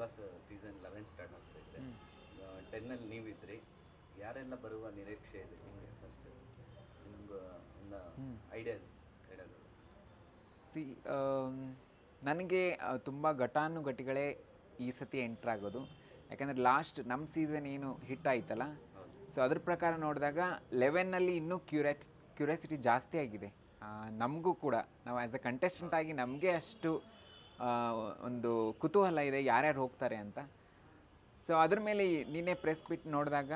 Boss season eleven start ಆಗ್ತಾ ಇದೆ ಟೆನ್ನಲ್ಲಿ ನೀವಿದ್ರಿ ಯಾರೆಲ್ಲ ಬರುವ ನಿರೀಕ್ಷೆ ಇದೆ ನಿಮಗೆ ಫಸ್ಟ್ ನಿಮ್ಗೆ ಒಂದು ಐಡಿಯಾ ಹೇಳೋದು. ಸಿ ನನಗೆ ತುಂಬ ಘಟಾನುಘಟಿಗಳೇ ಈ ಸತಿ ಎಂಟ್ರ್ ಆಗೋದು. ಯಾಕಂದರೆ ಲಾಸ್ಟ್ ನಮ್ಮ ಸೀಸನ್ ಏನು ಹಿಟ್ ಆಯ್ತಲ್ಲ ಸೊ ಅದ್ರ ಪ್ರಕಾರ ನೋಡಿದಾಗ ಲೆವೆನ್ನಲ್ಲಿ ಇನ್ನೂ ಕ್ಯೂರಿಯಾಟ್ ಕ್ಯೂರಿಯಾಸಿಟಿ ಜಾಸ್ತಿ ಆಗಿದೆ. ನಮಗೂ ಕೂಡ ನಾವು ಆ್ಯಸ್ ಅ ಕಂಟೆಸ್ಟೆಂಟ್ ಆಗಿ ನಮಗೆ ಅಷ್ಟು ಒಂದು ಕುತೂಹಲ ಇದೆ, ಯಾರ್ಯಾರು ಹೋಗ್ತಾರೆ ಅಂತ. ಸೊ ಅದ್ರ ಮೇಲೆ ನಿನ್ನೆ ಪ್ರೆಸ್ ಬಿಟ್ ನೋಡಿದಾಗ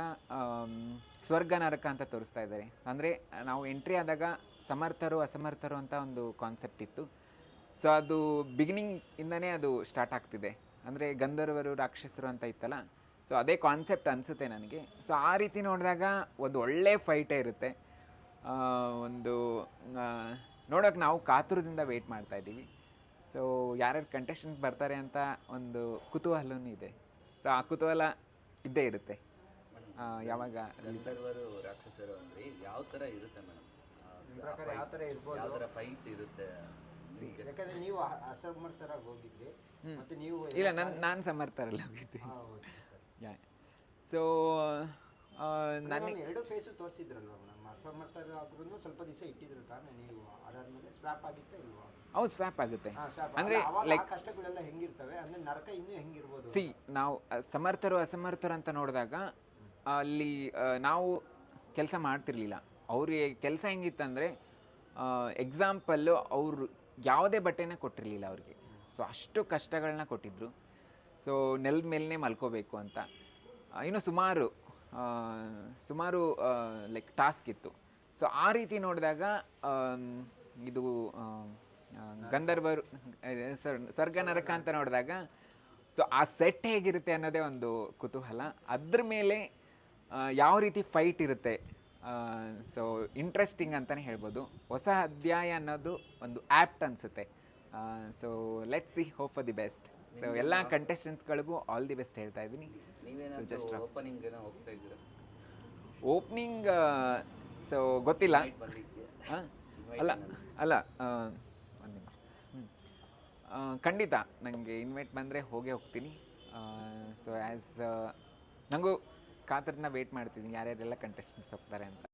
ಸ್ವರ್ಗ ನರಕ ಅಂತ ತೋರಿಸ್ತಾ ಇದ್ದಾರೆ. ಅಂದರೆ, ನಾವು ಎಂಟ್ರಿ ಆದಾಗ ಸಮರ್ಥರು, ಅಸಮರ್ಥರು ಅಂತ ಒಂದು ಕಾನ್ಸೆಪ್ಟ್ ಇತ್ತು. ಸೊ ಅದು ಬಿಗಿನಿಂಗ್ ಇಂದನೇ ಅದು ಸ್ಟಾರ್ಟ್ ಆಗ್ತಿದೆ. ಅಂದರೆ, ಗಂಧರ್ವರು, ರಾಕ್ಷಸರು ಅಂತ ಇತ್ತಲ್ಲ ಸೊ ಅದೇ ಕಾನ್ಸೆಪ್ಟ್ ಅನಿಸುತ್ತೆ ನನಗೆ. ಸೊ ಆ ರೀತಿ ನೋಡಿದಾಗ ಒಂದು ಒಳ್ಳೆ ಫೈಟೇ ಇರುತ್ತೆ. ಒಂದು ನೋಡೋಕೆ ನಾವು ಕಾತುರದಿಂದ ವೆಯ್ಟ್ ಮಾಡ್ತಾ ಇದ್ದೀವಿ. ಸೊ ಯಾರ್ಯಾರು ಕಂಟೆಸ್ಟೆಂಟ್ ಬರ್ತಾರೆ ಅಂತ ಒಂದು ಕುತೂಹಲನೂ ಇದೆ. ಸೊ ಆ ಕುತೂಹಲ ಇದ್ದೇ ಇರುತ್ತೆ. ಯಾವಾಗ ಗಂಧರ್ವರು ರಾಕ್ಷಸರು ಅಂದ್ರೆ ಯಾವ ಥರ ಇರುತ್ತೆ ಮೇಡಮ್? ಯಾವ ಥರ ಇರ್ಬೋದು? ಯಾವ ಥರ ಫೈಟ್ ಇರುತ್ತೆ? ಯಾಕಂದ್ರೆ ನೀವು ಅಸಮರ್ಥರಾಗಿ ಹೋಗಿದ್ರಿ. ಮತ್ತೆ ನೀವು ಇಲ್ಲ ನಾನು ನಾನು ಸಮರ್ಥರಲ್ಲಿ ಹೋಗಿದ್ದೆ. ಸೊ ನನಗೆ ಎರಡು ಫೇಸು ತೋರಿಸಿದ್ರಲ್ವ ನಮ್ಮ ಆದ್ರೂ ಸ್ವಲ್ಪ ದಿವಸ ಇಟ್ಟಿದ್ರು ತಾನೇ ನೀವು. ಅದಾದ್ಮೇಲೆ ಸ್ವಾಪ್ ಆಗುತ್ತೆ ಇಲ್ವಾ? ಹೌದು ಸ್ವ್ಯಾಪ್ ಆಗುತ್ತೆ. ಅಂದ್ರೆ ಲೈಕ್ ಕಷ್ಟಗಳೆಲ್ಲ ಹೆಂಗಿರ್ತವೆ? ಅಂದ್ರೆ ನರಕ ಇನ್ನೂ ಹೆಂಗಿರ್ಬೋದು? ಸಿ ನಾವು ಸಮರ್ಥರು ಅಸಮರ್ಥರು ಅಂತ ನೋಡಿದಾಗ ಅಲ್ಲಿ ನಾವು ಕೆಲಸ ಮಾಡ್ತಿರ್ಲಿಲ್ಲ. ಅವ್ರಿಗೆ ಕೆಲಸ ಹೆಂಗಿತ್ತಂದ್ರೆ ಎಕ್ಸಾಂಪಲ್ಲು ಅವರು ಯಾವುದೇ ಬಟ್ಟೆನ ಕೊಟ್ಟಿರಲಿಲ್ಲ ಅವ್ರಿಗೆ. ಸೊ ಅಷ್ಟು ಕಷ್ಟಗಳನ್ನ ಕೊಟ್ಟಿದ್ರು. ಸೊ ನೆಲದ ಮೇಲೇ ಮಲ್ಕೋಬೇಕು ಅಂತ. ಇನ್ನು ಸುಮಾರು ಸುಮಾರು ಲೈಕ್ ಟಾಸ್ಕ್ ಇತ್ತು. ಸೊ ಆ ರೀತಿ ನೋಡಿದಾಗ ಇದು ಗಂಧರ್ವರು ಸರ್- ಸ್ವರ್ಗ ನರಕ ಅಂತ ನೋಡಿದಾಗ ಸೊ ಆ ಸೆಟ್ ಹೇಗಿರುತ್ತೆ ಅನ್ನೋದೇ ಒಂದು ಕುತೂಹಲ. ಅದ್ರ ಮೇಲೆ ಯಾವ ರೀತಿ ಫೈಟ್ ಇರುತ್ತೆ ಸೊ ಇಂಟ್ರೆಸ್ಟಿಂಗ್ ಅಂತಲೇ ಹೇಳ್ಬೋದು. ಹೊಸ ಅಧ್ಯಾಯ ಅನ್ನೋದು ಒಂದು ಆ್ಯಪ್ಟ್ ಅನಿಸುತ್ತೆ. So let's hope for the best so ಎಲ್ಲ ಕಂಟೆಸ್ಟೆಂಟ್ಸ್ಗಳಿಗೂ ಆಲ್ ದಿ ಬೆಸ್ಟ್ ಹೇಳ್ತಾ ಇದ್ದೀನಿ. ನೀವೇನಾದ್ರೂ ಓಪನಿಂಗ್ ಏನೋ ಹೋಗ್ತಾ ಇದ್ದೀರಾ? ಓಪನಿಂಗ್ ಸೊ ಗೊತ್ತಿಲ್ಲ. Invite ಅಲ್ಲ ಅಲ್ಲ ಒಂದು ನಿಮಿಷ. ಖಂಡಿತ ನನಗೆ ಇನ್ವೈಟ್ ಬಂದರೆ ಹೋಗೇ ಹೋಗ್ತೀನಿ. ಸೊ ಆ್ಯಸ್ ನನಗೂ ಕಾತರನ್ನ ವೇಟ್ ಮಾಡ್ತೀನಿ ಯಾರ್ಯಾರೆಲ್ಲ ಕಂಟೆಸ್ಟೆಂಟ್ಸ್ ಹೋಗ್ತಾರೆ ಅಂತ.